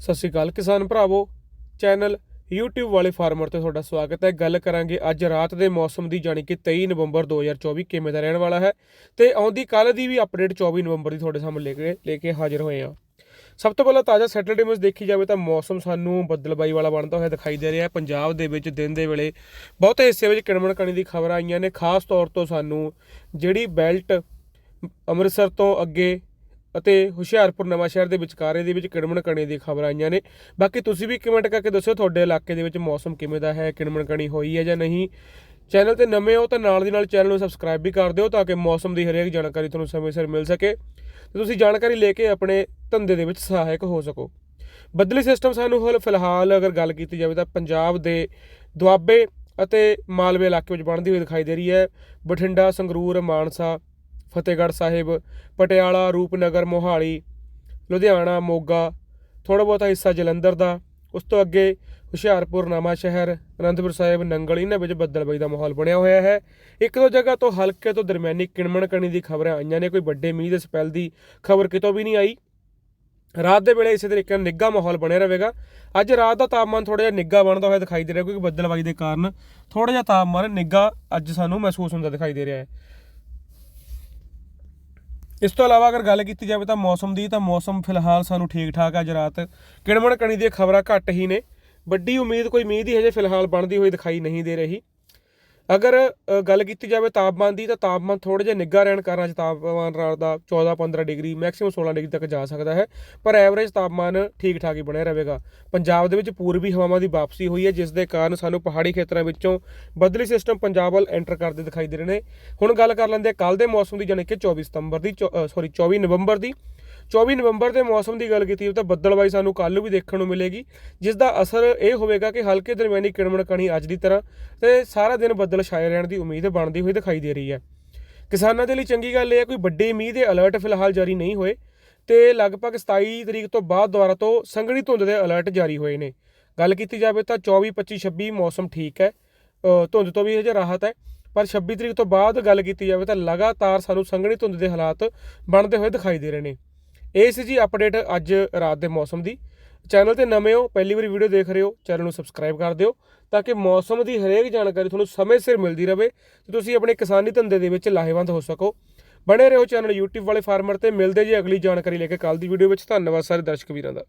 ਸਤਿ ਸ਼੍ਰੀ ਅਕਾਲ ਕਿਸਾਨ ਭਰਾਵੋ, ਚੈਨਲ YouTube ਵਾਲੇ ਫਾਰਮਰ ਤੇ ਤੁਹਾਡਾ ਸਵਾਗਤ ਹੈ। ਗੱਲ ਕਰਾਂਗੇ ਅੱਜ ਰਾਤ ਦੇ ਮੌਸਮ ਦੀ, ਜਾਣੀ ਕਿ 23 ਨਵੰਬਰ 2024 ਕਿਵੇਂ ਦਾ ਰਹਿਣ ਵਾਲਾ ਹੈ ਤੇ ਆਉਂਦੀ ਕੱਲ ਦੀ ਵੀ ਅਪਡੇਟ 24 ਨਵੰਬਰ ਦੀ ਤੁਹਾਡੇ ਸਾਹਮਣੇ ਲੈ ਕੇ ਲੈ ਕੇ ਹਾਜ਼ਰ ਹੋਏ ਆ ਸਭ ਤੋਂ ਪਹਿਲਾਂ ਤਾਜ਼ਾ ਸੈਟਰਡੇ ਨਿਊਜ਼ ਦੇਖੀ ਜਾਵੇ ਤਾਂ ਮੌਸਮ ਸਾਨੂੰ ਬੱਦਲਬਾਈ ਵਾਲਾ ਬਣਦਾ ਹੋਇਆ ਦਿਖਾਈ ਦੇ ਰਿਹਾ ਹੈ। ਪੰਜਾਬ ਦੇ ਵਿੱਚ ਦਿਨ ਦੇ ਵੇਲੇ ਬਹੁਤੇ ਹਿੱਸੇ ਵਿੱਚ ਕਿਣਮਣ ਕਣੀ ਦੀ ਖਬਰਾਂ ਆਈਆਂ ਨੇ। ਖਾਸ ਤੌਰ ਤੋਂ ਸਾਨੂੰ ਜਿਹੜੀ ਬੈਲਟ ਅੰਮ੍ਰਿਤਸਰ ਤੋਂ ਅੱਗੇ ਅਤੇ ਹੁਸ਼ਿਆਰਪੁਰ ਨਵਾਂਸ਼ਹਿਰ ਦੇ ਵਿਚਕਾਰੇ ਦੇ ਵਿੱਚ ਕਿਣਮਣ ਕਣੀ ਦੀ ਖਬਰ ਆਈਆਂ ਨੇ। ਬਾਕੀ ਤੁਸੀਂ ਵੀ ਕਮੈਂਟ ਕਰਕੇ ਦੱਸਿਓ ਤੁਹਾਡੇ ਇਲਾਕੇ ਦੇ ਵਿੱਚ ਮੌਸਮ ਕਿਵੇਂ ਦਾ ਹੈ ਕਿਣਮਣ ਕਣੀ ਹੋਈ ਹੈ ਜਾਂ ਨਹੀਂ। ਚੈਨਲ ਤੇ ਨਵੇਂ ਹੋ ਤਾਂ ਨਾਲ ਦੀ ਨਾਲ ਚੈਨਲ ਨੂੰ ਸਬਸਕ੍ਰਾਈਬ ਵੀ ਕਰ ਦਿਓ ਤਾਂ ਕਿ ਮੌਸਮ ਦੀ ਹਰੇਕ ਜਾਣਕਾਰੀ ਤੁਹਾਨੂੰ ਸਮੇਂ ਸਿਰ ਮਿਲ ਸਕੇ। ਤੇ ਤੁਸੀਂ ਜਾਣਕਾਰੀ ਲੈ ਕੇ ਆਪਣੇ ਧੰਦੇ ਦੇ ਵਿੱਚ ਸਹਾਇਕ ਹੋ ਸਕੋ। ਬਦਲੀ ਸਿਸਟਮ ਸਾਨੂੰ ਹਾਲ ਫਿਲਹਾਲ ਅਗਰ ਗੱਲ ਕੀਤੀ ਜਾਵੇ ਤਾਂ ਪੰਜਾਬ ਦੇ ਦੁਆਬੇ ਅਤੇ ਮਾਲਵੇ ਇਲਾਕੇ ਵਿੱਚ ਬਣਦੀ ਹੋਈ ਦਿਖਾਈ ਦੇ ਰਹੀ ਹੈ। ਬਠਿੰਡਾ, ਸੰਗਰੂਰ, ਮਾਨਸਾ ਫਤਿਹਗੜ੍ਹ ਸਾਹਿਬ, ਪਟਿਆਲਾ, ਰੂਪਨਗਰ, ਮੋਹਾਲੀ, ਲੁਧਿਆਣਾ, ਮੋਗਾ ਥੋੜਾ ਬਹੁਤਾ ਹਿੱਸਾ ਜਲੰਧਰ ਦਾ। ਉਸ ਤੋਂ ਅੱਗੇ ਹੁਸ਼ਿਆਰਪੁਰ ਨਵਾਂ ਸ਼ਹਿਰ ਅਨੰਦਪੁਰ ਸਾਹਿਬ, ਨੰਗਲ, ਇਹਨਾਂ ਵਿੱਚ ਬੱਦਲਬਾਈ ਦਾ ਮਾਹੌਲ ਬਣਿਆ ਹੋਇਆ ਹੈ। ਇੱਕ ਦੋ ਜਗ੍ਹਾ ਤੋਂ ਹਲਕੇ ਤੋਂ ਦਰਮਿਆਨੀ ਕਿਣਮਣ ਕਣੀ ਦੀ ਖਬਰਾਂ ਆਈਆਂ ਨੇ, ਕੋਈ ਵੱਡੇ ਮੀਂਹ ਦੇ ਸਪੈਲ ਦੀ ਖਬਰ ਕਿਤੋਂ ਵੀ ਨਹੀਂ ਆਈ। ਰਾਤ ਦੇ ਵੇਲੇ ਇਸੇ ਤਰੀਕੇ ਨਾਲ ਨਿੱਘਾ ਮਾਹੌਲ ਬਣਿਆ ਰਹੇਗਾ। ਅੱਜ ਰਾਤ ਦਾ ਤਾਪਮਾਨ ਥੋੜਾ ਜਿਹਾ ਨਿੱਘਾ ਬਣਦਾ ਹੋਇਆ ਦਿਖਾਈ ਦੇ ਰਿਹਾ, ਕਿਉਂਕਿ ਬੱਦਲਬਾਈ ਦੇ ਕਾਰਨ ਥੋੜਾ ਜਿਹਾ ਤਾਪਮਾਨ ਨਿੱਘਾ ਅੱਜ ਸਾਨੂੰ ਮਹਿਸੂਸ ਹੁੰਦਾ ਦਿਖਾਈ ਦੇ ਰਿਹਾ ਹੈ। ਇਸ ਤੋਂ ਇਲਾਵਾ ਅਗਰ ਗੱਲ ਕੀਤੀ ਜਾਵੇ ਤਾਂ ਮੌਸਮ ਦੀ, ਤਾਂ ਮੌਸਮ ਫਿਲਹਾਲ ਸਾਨੂੰ ਠੀਕ ਠਾਕ ਆ ਅੱਜ ਰਾਤ। ਕਿਣਮਣ ਕਣੀ ਦੀਆਂ ਖਬਰਾਂ ਘੱਟ ਹੀ ਨੇ। ਵੱਡੀ ਉਮੀਦ ਕੋਈ ਮੀਂਹ ਦੀ ਹਜੇ ਫਿਲਹਾਲ ਬਣਦੀ ਹੋਈ ਦਿਖਾਈ ਨਹੀਂ ਦੇ ਰਹੀ। ਅਗਰ ਗੱਲ ਕੀਤੀ ਜਾਵੇ ਤਾਪਮਾਨ ਦੀ, ਤਾਂ ਤਾਪਮਾਨ ਥੋੜਾ ਜਿਹਾ ਨਿੱਘਾ ਰਹਿਣ ਕਾਰਨ ਅੱਜ ਤਾਪਮਾਨ ਰਾਤ ਦਾ 14-15 ਡਿਗਰੀ ਮੈਕਸਿਮਮ 16 ਡਿਗਰੀ ਤੱਕ ਜਾ ਸਕਦਾ ਹੈ। ਪਰ ਐਵਰੇਜ ਤਾਪਮਾਨ ਠੀਕ ਠਾਕ ਹੀ ਬਣਿਆ ਰਹੇਗਾ। ਪੰਜਾਬ ਦੇ ਵਿੱਚ ਪੂਰਬੀ ਹਵਾਵਾਂ ਦੀ ਵਾਪਸੀ ਹੋਈ ਹੈ, ਜਿਸ ਦੇ ਕਾਰਨ ਸਾਨੂੰ ਪਹਾੜੀ ਖੇਤਰਾਂ ਵਿੱਚੋਂ ਬਦਲੀ ਸਿਸਟਮ ਪੰਜਾਬ ਵੱਲ ਐਂਟਰ ਕਰਦੇ ਦਿਖਾਈ ਦੇ ਰਹੇ ਨੇ। ਹੁਣ ਗੱਲ ਕਰ ਲੈਂਦੇ ਕੱਲ ਦੇ ਮੌਸਮ ਦੀ ਜਾਣੀ ਕਿ 24 ਸਤੰਬਰ ਦੀ ਸੌਰੀ 24 ਨਵੰਬਰ ਦੀ। 24 ਨਵੰਬਰ ਦੇ ਮੌਸਮ ਦੀ ਗੱਲ ਕੀਤੀ ਤਾਂ ਬੱਦਲਬਾਈ ਸਾਨੂੰ ਕੱਲ ਨੂੰ ਵੀ ਦੇਖਣ ਨੂੰ ਮਿਲੇਗੀ, ਜਿਸ ਦਾ ਅਸਰ ਇਹ ਹੋਵੇਗਾ ਕਿ ਹਲਕੇ ਦਰਮਿਆਨੀ ਕਿਣਮਣ ਕਣੀ ਅੱਜ ਦੀ ਤਰ੍ਹਾਂ ਤੇ ਸਾਰਾ ਦਿਨ ਬੱਦਲ ਛਾਏ ਰਹਿਣ ਦੀ ਉਮੀਦ ਬਣਦੀ ਹੋਈ ਦਿਖਾਈ ਦੇ ਰਹੀ ਹੈ। ਕਿਸਾਨਾਂ ਦੇ ਲਈ ਚੰਗੀ ਗੱਲ ਇਹ ਹੈ, ਕੋਈ ਵੱਡੇ ਮੀਂਹ ਦੇ ਅਲਰਟ ਫਿਲਹਾਲ ਜਾਰੀ ਨਹੀਂ ਹੋਏ ਤੇ ਲਗਭਗ 27 ਤਰੀਕ ਤੋਂ ਬਾਅਦ ਦੁਬਾਰਾ ਤੋਂ ਸੰਘਣੀ ਧੁੰਦ ਦੇ ਅਲਰਟ ਜਾਰੀ ਹੋਏ ਨੇ। ਗੱਲ ਕੀਤੀ ਜਾਵੇ ਤਾਂ 24 25 26 ਮੌਸਮ ਠੀਕ ਹੈ ਧੁੰਦ ਤੋਂ ਵੀ ਹਜੇ ਰਾਹਤ ਹੈ, ਪਰ 26 ਤਰੀਕ ਤੋਂ ਬਾਅਦ ਗੱਲ ਕੀਤੀ ਜਾਵੇ ਤਾਂ ਲਗਾਤਾਰ ਸਾਨੂੰ ਸੰਘਣੀ ਧੁੰਦ ਦੇ ਹਾਲਾਤ ਬਣਦੇ ਹੋਏ ਦਿਖਾਈ ਦੇ ਰਹੇ ਨੇ। ਇਹ ਸੀ ਜੀ ਅਪਡੇਟ ਅੱਜ ਰਾਤ ਦੇ ਮੌਸਮ ਦੀ। ਚੈਨਲ ਤੇ ਨਵੇਂ ਹੋ, ਪਹਿਲੀ ਵਾਰੀ ਵੀਡੀਓ ਦੇਖ ਰਹੇ ਹੋ, ਚੈਨਲ ਨੂੰ ਸਬਸਕ੍ਰਾਈਬ ਕਰ ਦਿਓ ਤਾਂ ਕਿ ਮੌਸਮ ਦੀ ਹਰੇਕ ਜਾਣਕਾਰੀ ਤੁਹਾਨੂੰ ਸਮੇਂ ਸਿਰ ਮਿਲਦੀ ਰਹੇ ਤੇ ਤੁਸੀਂ ਆਪਣੇ ਕਿਸਾਨੀ ਧੰਦੇ ਦੇ ਵਿੱਚ ਲਾਹੇਵੰਦ ਹੋ ਸਕੋ। ਬਣੇ ਰਹੋ ਚੈਨਲ YouTube ਵਾਲੇ ਫਾਰਮਰ ਤੇ, ਮਿਲਦੇ ਜੀ ਅਗਲੀ ਜਾਣਕਾਰੀ ਲੈ ਕੇ ਕੱਲ ਦੀ ਵੀਡੀਓ ਵਿੱਚ। ਧੰਨਵਾਦ ਸਾਰੇ ਦਰਸ਼ਕ ਵੀਰਾਂ ਦਾ।